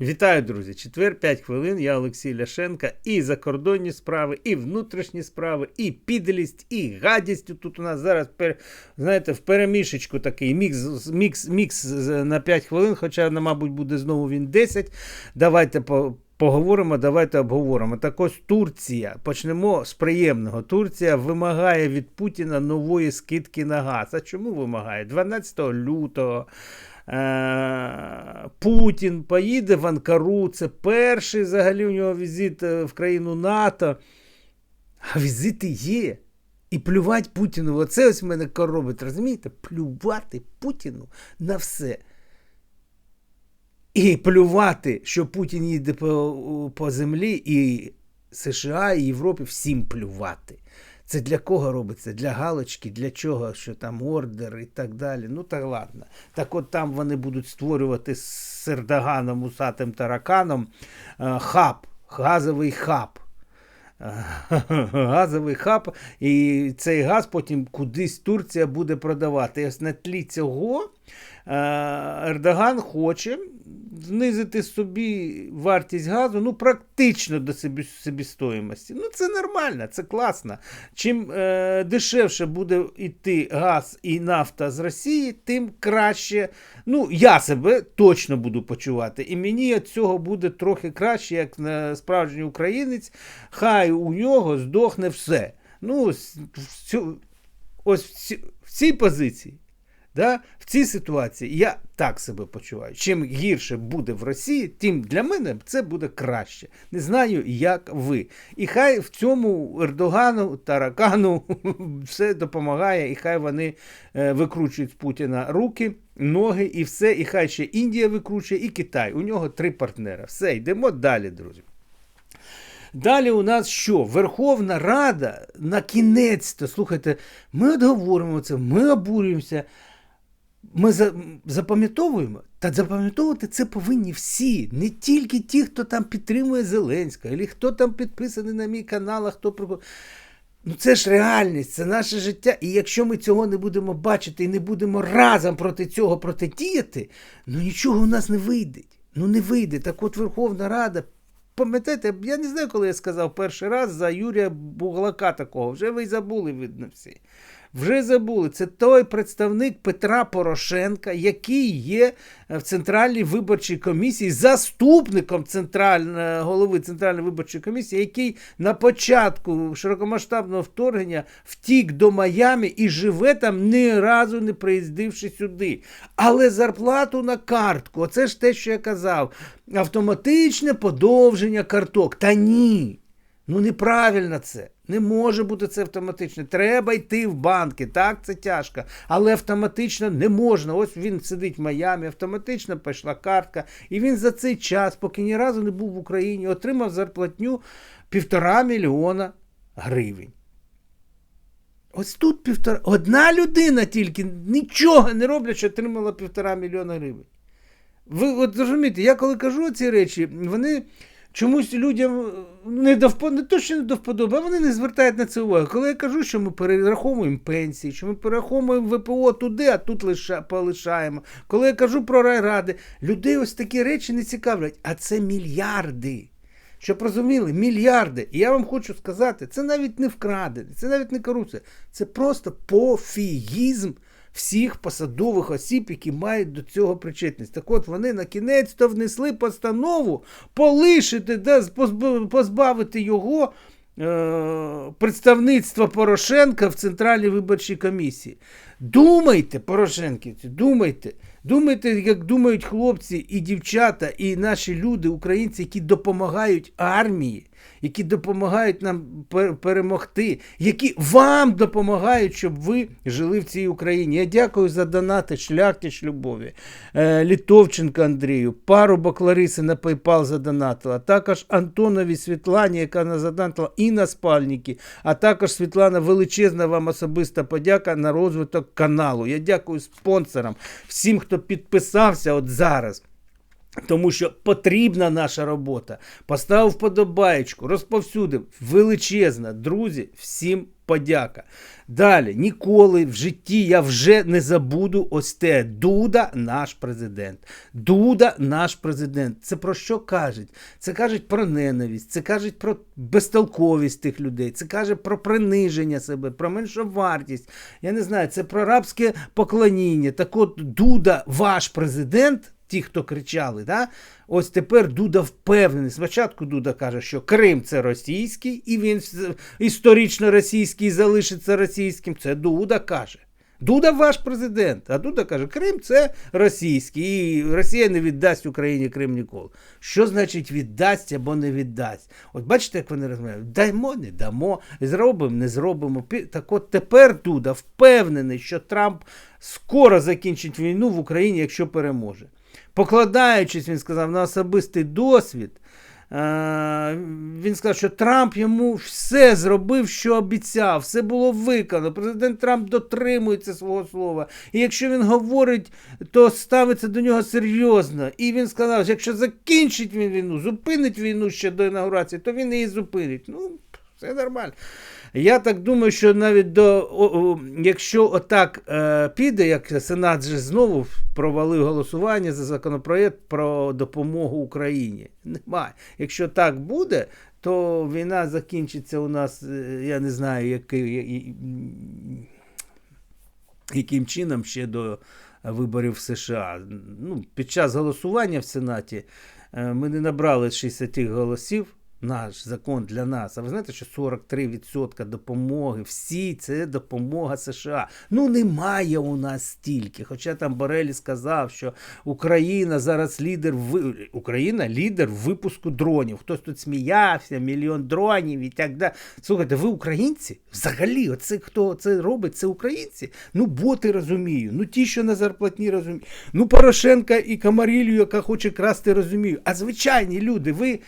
Вітаю, друзі! Четвер, 5 хвилин. Я Олексій Ляшенка. І закордонні справи, і внутрішні справи, і підлість, і гадість. Тут у нас зараз знаєте, в перемішечку такий мікс, мікс, мікс на 5 хвилин, хоча, мабуть, буде знову він 10. Давайте по. Поговоримо, давайте обговоримо. Так ось Турція. Почнемо з приємного. Турція вимагає від Путіна нової скидки на газ. А чому вимагає? 12 лютого Путін поїде в Анкару. Це перший взагалі у нього візит е, в країну НАТО. А візити є. І плювати Путіну. Оце ось в мене коробить, розумієте? Плювати Путіну на все. І плювати, що Путін їде по, по землі, і США, і Європі всім плювати. Це для кого робиться? Для галочки, для чого, що там ордер і так далі. Ну так ладно. Так от там вони будуть створювати з Сердаганом, Усатим Тараканом е, хаб, газовий хаб. Газовий хаб, і цей газ потім кудись Турція буде продавати. І ось на тлі цього е, Ердоган хоче знизити собі вартість газу ну, практично до собі, собістоїмості. Ну, це нормально, це класно. Чим е, дешевше буде йти газ і нафта з Росії, тим краще. Ну, я себе точно буду почувати. І мені від цього буде трохи краще, як на справжній українець. Хай у нього здохне все. Ну, ось в цій позиції. Да? В цій ситуації я так себе почуваю. Чим гірше буде в Росії, тим для мене це буде краще. Не знаю, як ви. І хай в цьому Ердогану, Таракану все допомагає, і хай вони е, викручують з Путіна руки, ноги і все. І хай ще Індія викручує, і Китай. У нього три партнери. Все, йдемо далі, друзі. Далі у нас що? Верховна Рада на кінець-то, слухайте, ми отговоримо це, ми обурюємося. Ми запам'ятовуємо, та запам'ятовувати це повинні всі, не тільки ті, хто там підтримує Зеленського, або хто там підписаний на мій канал, а хто Ну це ж реальність, це наше життя. І якщо ми цього не будемо бачити і не будемо разом проти цього протидіяти, ну нічого у нас не вийде. Ну не вийде. Так от Верховна Рада. Пам'ятаєте, я не знаю, коли я сказав перший раз за Юрія Буглака такого. Вже ви й забули, видно, всі. Вже забули, це той представник Петра Порошенка, який є в Центральній виборчій комісії, заступником центральної, голови Центральної виборчої комісії, який на початку широкомасштабного вторгнення втік до Майами і живе там ні разу не приїздивши сюди. Але зарплату на картку, оце ж те, що я казав, автоматичне подовження карток. Та ні. Ну неправильно це. Не може бути це автоматично. Треба йти в банки. Так, це тяжко. Але автоматично не можна. Ось він сидить в Майамі, автоматично пішла картка. І він за цей час, поки ні разу не був в Україні, отримав зарплатню півтора мільйона гривень. Ось тут півтора. Одна людина тільки нічого не роблять, що отримала півтора мільйона гривень. Ви от розумієте, я коли кажу ці речі, вони. Чомусь людям не до не то, не до вподоби, вони не звертають на це увагу. Коли я кажу, що ми перераховуємо пенсії, що ми перераховуємо ВПО туди, а тут лиша, полишаємо. Коли я кажу про райради, людей ось такі речі не цікавлять. А це мільярди. Щоб розуміли, мільярди. І я вам хочу сказати, це навіть не вкрадене, це навіть не корупція, це просто пофігізм всіх посадових осіб, які мають до цього причетність. Так от вони на кінець то внесли постанову полишити, да, позбавити його е, представництва Порошенка в Центральній виборчій комісії. Думайте, Порошенківці, думайте. Думайте, як думають хлопці і дівчата, і наші люди, українці, які допомагають армії які допомагають нам перемогти, які вам допомагають, щоб ви жили в цій Україні. Я дякую за донати Шляхтич Любові, е, Літовченко Андрію, парубок Лариси на PayPal задонатила, також Антонові Світлані, яка на задонатила і на спальники, а також Світлана величезна вам особиста подяка на розвиток каналу. Я дякую спонсорам, всім, хто підписався от зараз. Тому що потрібна наша робота. Поставив вподобаєчку, розповсюдив. Величезна, друзі, всім подяка. Далі, ніколи в житті я вже не забуду ось те. Дуда наш президент. Дуда наш президент. Це про що кажуть? Це кажуть про ненависть, це кажуть про безтолковість тих людей, це каже про приниження себе, про меншовартість. Я не знаю, це про рабське поклоніння. Так от Дуда, ваш президент. Ті, хто кричали, да? ось тепер Дуда впевнений. Спочатку Дуда каже, що Крим це російський, і він історично російський залишиться російським. Це Дуда каже. Дуда ваш президент. А Дуда каже, Крим це російський, і Росія не віддасть Україні Крим ніколи. Що значить віддасть або не віддасть? От бачите, як вони розмовляють? Даймо, не дамо, зробимо, не зробимо. Так от тепер Дуда впевнений, що Трамп скоро закінчить війну в Україні, якщо переможе. Покладаючись, він сказав, на особистий досвід. Він сказав, що Трамп йому все зробив, що обіцяв, все було виконано. Президент Трамп дотримується свого слова. І якщо він говорить, то ставиться до нього серйозно. І він сказав, що якщо закінчить він війну, зупинить війну ще до інаугурації, то він її зупинить. Ну, все нормально. Я так думаю, що навіть до о, о, якщо отак е, піде, як Сенат же знову провалив голосування за законопроект про допомогу Україні. Немає. Якщо так буде, то війна закінчиться у нас, е, я не знаю, який, яким чином ще до виборів в США. Ну, Під час голосування в Сенаті е, ми не набрали 60 голосів наш закон для нас. А ви знаєте, що 43% допомоги, всі це допомога США. Ну немає у нас стільки. Хоча там Борелі сказав, що Україна зараз лідер в Україна лідер в випуску дронів. Хтось тут сміявся, мільйон дронів і так далі. Слухайте, ви українці? Взагалі, оце хто це робить? Це українці? Ну, боти розумію. Ну ті, що на зарплатні розуміють. Ну, Порошенка і Камарілю, яка хоче красти, розумію. А звичайні люди, ви.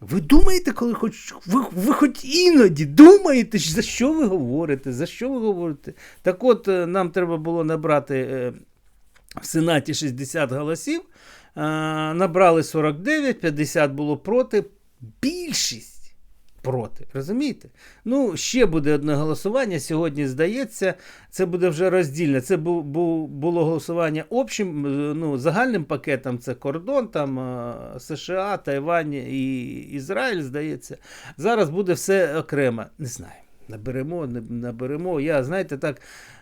Ви думаєте, коли хоч ви, ви хоч іноді думаєте, за що ви говорите? За що ви говорите? Так от е, нам треба було набрати е, в Сенаті 60 голосів, е, набрали 49, 50 було проти. Більшість проти. Розумієте? Ну, ще буде одне голосування. Сьогодні здається, це буде вже роздільне. Це бу, бу, було голосування общим, ну, загальним пакетом. Це кордон, там е, США, Тайвань і Ізраїль, здається. Зараз буде все окремо. Не знаю. Наберемо, наберемо. Я, знаєте, так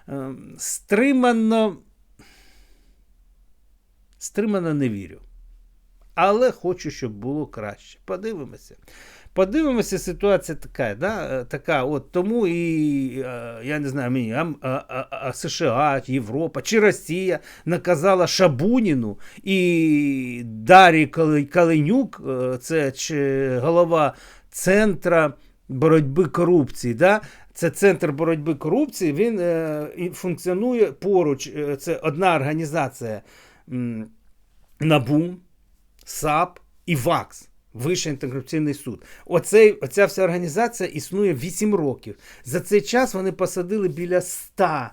е, стримано, стримано не вірю. Але хочу, щоб було краще. Подивимося. Подивимося, ситуація така. да, е, така от Тому і е, я не знаю, мені а, а, а США, Європа чи Росія наказала Шабуніну і Дарі Каленюк, е, це чи голова центра боротьби корупції. Да? Це центр боротьби корупції. Він е, функціонує поруч. Це одна організація НАБУ, САП і ВАКС. Вищий антикорупційний суд. Оцей, Оця вся організація існує 8 років. За цей час вони посадили біля 100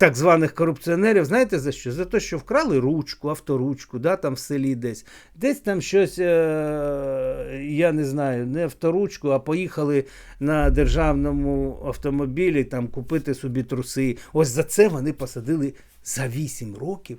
так званих корупціонерів. Знаєте за що? За те, що вкрали ручку, авторучку, да, там в селі десь. Десь там щось, е, я не знаю, не авторучку, а поїхали на державному автомобілі там купити собі труси. Ось за це вони посадили за 8 років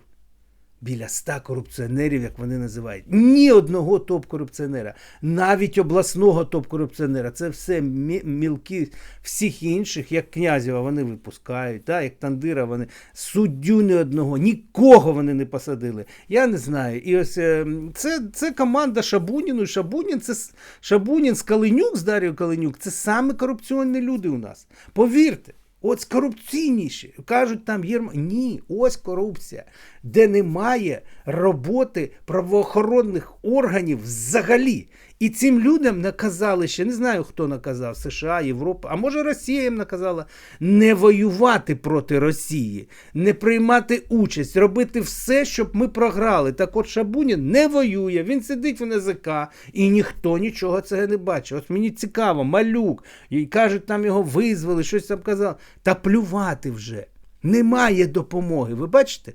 біля ста корупціонерів, як вони називають. Ні одного топ-корупціонера, навіть обласного топ-корупціонера. Це все мілки всіх інших, як князєва, вони випускають, так, як Тандира, вони суддю ні одного, нікого вони не посадили. Я не знаю. І ось е, це це команда Шабуніну. Шабунін це Шабунін з Калинюк, з Дар'єю Калинюк, це саме корупційні люди у нас. Повірте. От корупційніші. Кажуть, там є. Ні, ось корупція, де немає роботи правоохоронних органів взагалі. І цим людям наказали ще, не знаю, хто наказав, США, Європа, а може Росія їм наказала не воювати проти Росії, не приймати участь, робити все, щоб ми програли. Так от Шабунін не воює, він сидить в НЗК, і ніхто нічого цього не бачить. От мені цікаво, малюк, і кажуть, там його визвали, щось там казали. Та плювати вже. Немає допомоги. Ви бачите?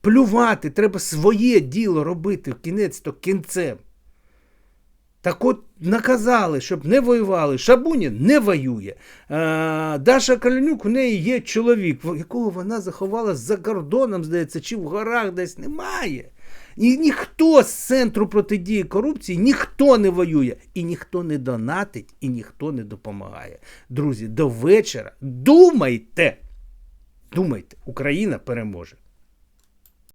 плювати, треба своє діло робити кінець то кінцем. Так от наказали, щоб не воювали. Шабунін не воює. Е, Даша Калянюк, у неї є чоловік, якого вона заховала за кордоном, здається, чи в горах десь немає. Ні, ніхто з центру протидії корупції, ніхто не воює, і ніхто не донатить, і ніхто не допомагає. Друзі, до вечора думайте. Думайте, Україна переможе.